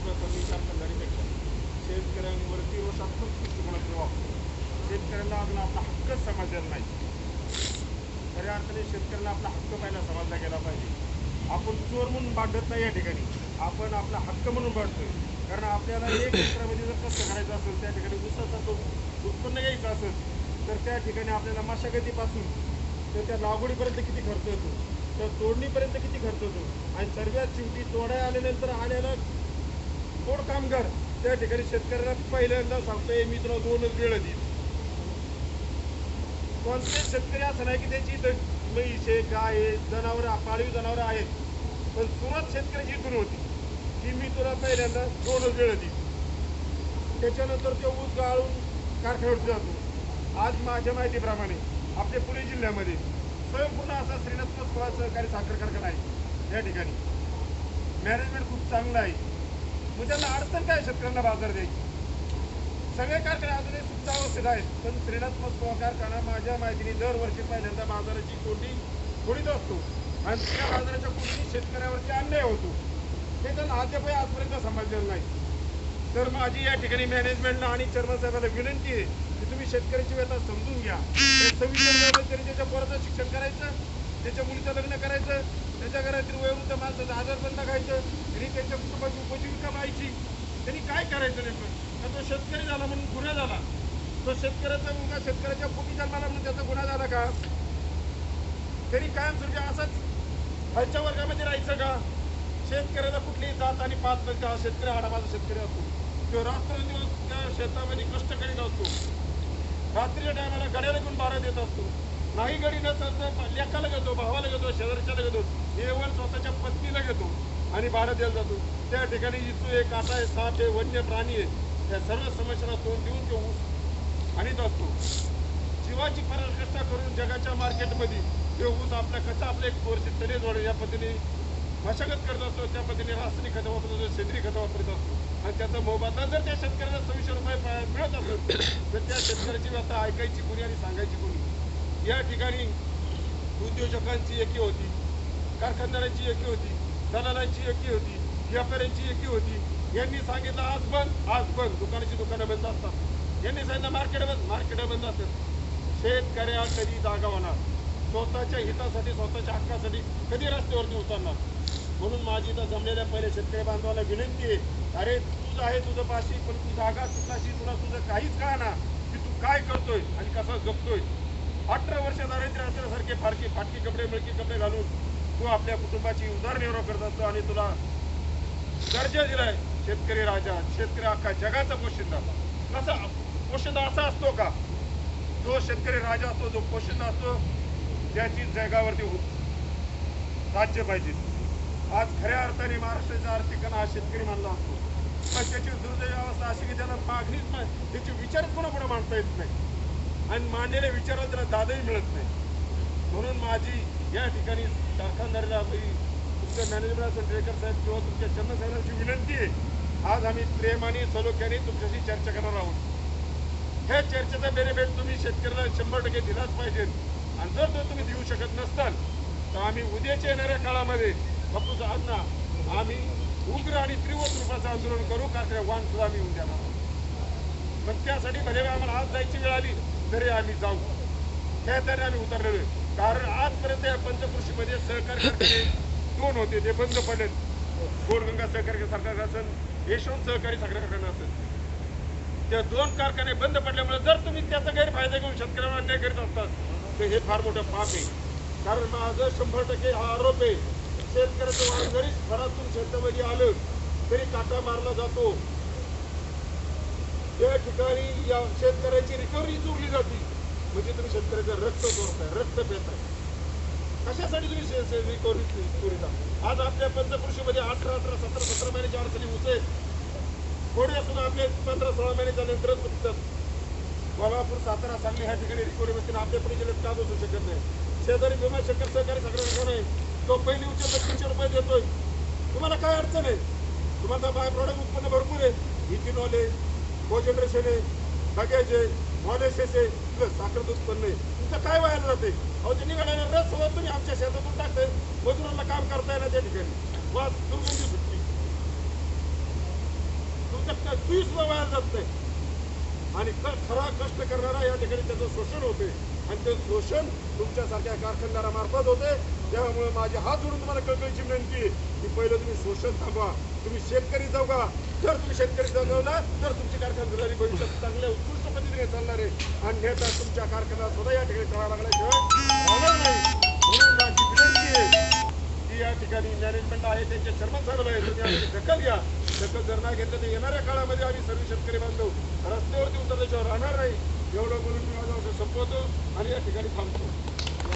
रुपये कमी कारखानदारीपेक्षा शेतकऱ्यांवरती रोषात्मक दृष्टिकोनातून वापरतो शेतकऱ्यांना अजून आपला हक्कच समजलेला नाही. खऱ्या अर्थाने शेतकऱ्यांना आपला हक्क पहिला समजला गेला पाहिजे. आपण चोर म्हणून बांधत नाही या ठिकाणी. आपण आपला हक्क म्हणून बांधतोय कारण आपल्याला एक एकरामध्ये जर कसं करायचं असेल त्या ठिकाणी ऊसाचा तो उत्पन्न घ्यायचं असेल तर त्या ठिकाणी आपल्याला मशागतीपासून तर त्या लागवडीपर्यंत किती खर्च येतो? तर तोडणीपर्यंत किती खर्च होतो आणि सर्वात शेवटी तोडाय आल्यानंतर आल्याला तोड कामगार त्या ठिकाणी शेतकऱ्याला पहिल्यांदा सांगतोय मी तुला दोनच वेळ देईन. कोणते शेतकरी असं नाही की त्याची म्हैसे म्हैस आहे गाय आहे जनावर पाळीव जनावर आहेत. पण सुरुवात शेतकऱ्याची इथून होती की मी तुला पहिल्यांदा दोनच वेळ देईन. त्याच्यानंतर तो ऊस गाळून कारखान्यावरती जातो. आज माझ्या माहितीप्रमाणे आपल्या पुणे जिल्ह्यामध्ये स्वयंपूर्ण असा श्रीनाथ सहकारी साखर कारखाना आहे या ठिकाणी. मॅनेजमेंट खूप चांगलं आहे. मग त्यांना अडचण काय शेतकऱ्यांना बाजार द्यायची? सगळे कारखाने अजूनही सुप्तावस्थेत आहेत. पण श्रीनाथ पस्कोळा कारखाना माझ्या माहितीने दरवर्षी पहिल्यांदा बाजाराची कोंडी थोडीच असतो. आणि त्या बाजाराच्या कोंडी शेतकऱ्यावरती अन्याय होतो. हे त्यांना अद्यापही आजपर्यंत समजलेलं नाही. तर माझी या ठिकाणी मॅनेजमेंटला आणि चेअरमन साहेबांना विनंती आहे की तुम्ही शेतकऱ्याची व्यथा समजून घ्या. सव्वीस जानेवारीला त्याच्या पोराचं शिक्षण करायचं त्याच्या मुलीचं लग्न करायचं त्याच्या घरातील वयोवृद्ध माणसाचं आजारपण टाकायचं त्यांनी त्यांच्या कुटुंबाची उपजीविका पाहायची. त्यांनी काय करायचं नेमकं? तर तो शेतकरी झाला म्हणून गुन्हा झाला. तो शेतकऱ्याचा मुलगा शेतकऱ्याच्या पोटी जन्माला म्हणून त्याचा गुन्हा झाला का? त्यांनी कायमस्वरूपी असाच खालच्या वर्गामध्ये राहायचं का? शेतकऱ्याला कुठली जात आणि पाच नसते. हा शेतकरी हाडामाचा शेतकरी असतो. तो रात्रंदिवस त्या शेतामध्ये कष्ट करीत असतो. रात्रीच्या टायमाला गड्याला घेऊन बारा देत असतो. नाही गडी नसेल तर लेखाला घेतो भावाला घेतो शेजारच्याला घेतो. केवळ स्वतःच्या पत्नीला घेतो आणि बारा द्यायला जातो. त्या ठिकाणी इतू आहे काटा आहे साप आहे वन्य प्राणी आहे. त्या सर्व समस्यांना तोंड देऊन तो ऊस आणीत असतो जीवाची पराकाष्ठा करून जगाच्या मार्केटमध्ये ते ऊस आपल्या कसा आपल्या एक वर्षी तरी जोडे या पद्धतीने मशागत करत असतो. त्या पद्धतीने रासायनिक खतं वापरत असतो सेंद्रिय खतं वापरत असतो. आणि त्याचा मोबदला जर त्या शेतकऱ्याला सव्वीसशे रुपये मिळत असेल तर त्या शेतकऱ्याची व्यथा ऐकायची कोणी आणि सांगायची कोणी? या ठिकाणी उद्योजकांची एकी होती कारखानदारांची एकी होती दलालांची एकी होती व्यापाऱ्यांची एकी होती. यांनी सांगितलं आज बंद आज बंद. दुकानाची दुकानं बंद असतात. यांनी सांगितलं मार्केट बंद मार्केट बंद असतात. शेतकऱ्या कधी जागा होणार? स्वतःच्या हितासाठी स्वतःच्या हक्कासाठी कधी रस्त्यावरती उतरणार? म्हणून माझी इथं जमलेल्या पहिले शेतकरी बांधवाला विनंती आहे अरे तुझं आहे तुझं पाशी पण तू जागा तुझाशी तुला तुझं काहीच का ना की तू काय करतोय आणि कसा जगतोय? अठरा वर्ष दारिद्र्य असल्यासारखे फारके फाटकी कपडे मिळकी कपडे घालून तू आपल्या कुटुंबाची उदरनिर्वाह करत असतो आणि तुला दर्जा दिलाय. शेतकरी राजा शेतकरी अख्खा जगाचा पोशिंदा. कसा पोशिंदा असा असतो का? जो शेतकरी राजा असतो जो पोशिंदा असतो त्याची जगावरती हो- राज्य पाहिजे. आज खऱ्या अर्थाने महाराष्ट्राचा आर्थिक हा शेतकरी मानला असतो. पण त्याची दुर्दैव अवस्था अशी की त्याला मागणीच नाही. त्याची विचारच कोणापुढे मांडता येत नाही. आणि मांडलेल्या विचाराला त्याला दादही मिळत नाही. म्हणून माझी या ठिकाणी कारखानदारीला तुमच्या मॅनेजमेंट असेल ड्रेकर साहेब किंवा तुमच्या चंद्र साहेबांची विनंती आहे. आज आम्ही प्रेमाने सलोख्याने तुमच्याशी चर्चा करणार आहोत. ह्या चर्चेचा बेनिफिट तुम्ही शेतकऱ्याला शंभर टक्के दिलाच पाहिजे. आणि जर तो तुम्ही देऊ शकत नसताल तर आम्ही उद्याच्या येणाऱ्या काळामध्ये बापूचा अण्णा आम्ही उग्र आणि तीव्र रूपाचं आंदोलन करू. कारण वाहन सुद्धा आम्ही येऊन देणार आहोत. पण त्यासाठी भले आम्हाला आज जायची वेळ आली तरी आम्ही जाऊ. त्या तरी आम्ही उतरलेलो आहे. कारण आजपर्यंत या पंचकृषीमध्ये सहकारी कारखाने दोन होते ते बंद पडले गोरगंगा सहकारी सरकार असेल यशवंत सहकारी साखर कारखाना असेल. त्या दोन कारखाने बंद पडल्यामुळे जर तुम्ही त्याचा गैरफायदा घेऊन शेतकऱ्यांना अन्याय करीत असतात तर हे फार मोठं पाप आहे. कारण माझं शंभर टक्के हा आरोप आहे. शेतकऱ्याचं वाहन जरी घरातून शेतामध्ये आलं तरी काटा मारला जातो. त्या ठिकाणी या शेतकऱ्याची रिकव्हरी चुकली जाते. म्हणजे तुम्ही शेतकऱ्याचं रक्त चोरताय रक्त पेताय. कशासाठी तुम्ही रिकव्हरी चोरीता आज आपल्या पंचकृषीमध्ये अठरा अठरा सतरा सतरा महिन्याच्या अडचणी होते थोडे असून आपले पंधरा सोळा महिन्याच्या नंतर चुकतात कोल्हापूर सातारा सांगली ह्या ठिकाणी रिकव्हरी बसतील आपल्या पुणे जिल्ह्यात का बसू शकत नाही? शेजारी भीमाशंकर सहकारी साखर आहे? तो पहिली उच्च तीनशे रुपये देतोय. तुम्हाला काय अडचण आहे? तुम्हाला बाय प्रॉडक्ट उत्पन्न भरपूर आहे. इथिनॉल आहे कोजनरेशन आहे बगेज आहे मॉलेसेस आहे प्लस साखर उत्पन्न आहे तुमचं काय व्हायला जाते अहो ते निघालेला रस सोबत तुम्ही आमच्या शेतातून टाकताय. मजुरांना काम करताय ना त्या ठिकाणी. वास दुर्गंधी सुटली. तुमच्या सुद्धा व्हायला जात नाही. आणि खरा कष्ट करणारा या ठिकाणी त्याचं शोषण होते. आणि ते शोषण तुमच्यासारख्या कारखानदारामार्फत होते. त्यामुळे माझे हात जोडून तुम्हाला कळकळीची विनंती की पहिलं तुम्ही शोषण थांबवा. तुम्ही शेतकरी जगा जर तुम्ही शेतकरी जगवला तर तुमची कारखानदारी भविष्यात चांगल्या उत्कृष्ट पद्धतीने चालणार आहे. आणि नेता तुमच्या कारखान्यात सुद्धा या ठिकाणी करावा लागल्याशिवाय नाही. म्हणून माझी विनंती आहे या ठिकाणी मॅनेजमेंट आहे त्यांचे चर्मन साहेब आहे तुम्ही आमची दखल घ्या. दखल जर नाही घेतलं तर येणाऱ्या काळामध्ये आम्ही सर्व शेतकरी बांधव रस्त्यावरती उतरल्याशिवाय राहणार नाही. एवढं बोलून मी माझा संपवतो आणि या ठिकाणी थांबतो.